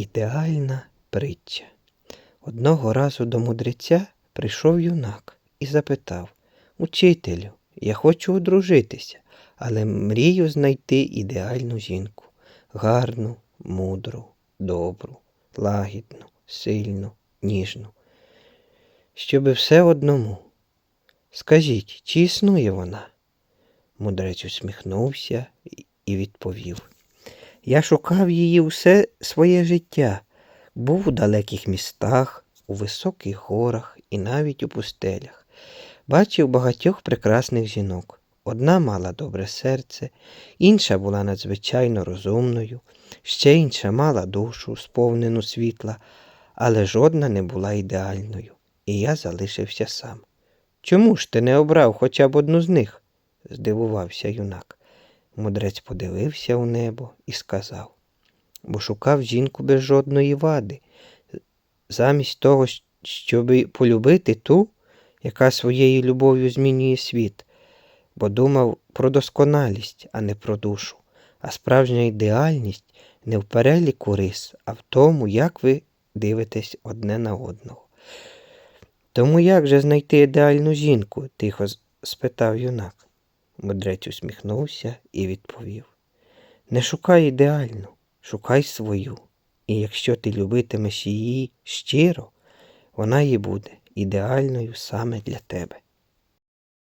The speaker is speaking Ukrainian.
Ідеальна притча. Одного разу до мудреця прийшов юнак і запитав Учителю, я хочу одружитися, але мрію знайти ідеальну жінку гарну, мудру, добру, лагідну, сильну, ніжну. Щоби все одному. Скажіть, чи існує вона? Мудрець усміхнувся і- відповів. Я шукав її усе своє життя, був у далеких містах, у високих горах і навіть у пустелях. Бачив багатьох прекрасних жінок. Одна мала добре серце, інша була надзвичайно розумною, ще інша мала душу, сповнену світла, але жодна не була ідеальною, і я залишився сам. Чому ж ти не обрав хоча б одну з них? здивувався юнак. Мудрець подивився у небо і сказав, бо шукав жінку без жодної вади, замість того, щоб полюбити ту, яка своєю любов'ю змінює світ, бо думав про досконалість, а не про душу, а справжня ідеальність не в переліку рис, а в тому, як ви дивитесь одне на одного. Тому як же знайти ідеальну жінку? тихо спитав юнак. Мудрець усміхнувся і відповів: Не шукай ідеальну, шукай свою. І якщо ти любитимеш її щиро, вона і буде ідеальною саме для тебе.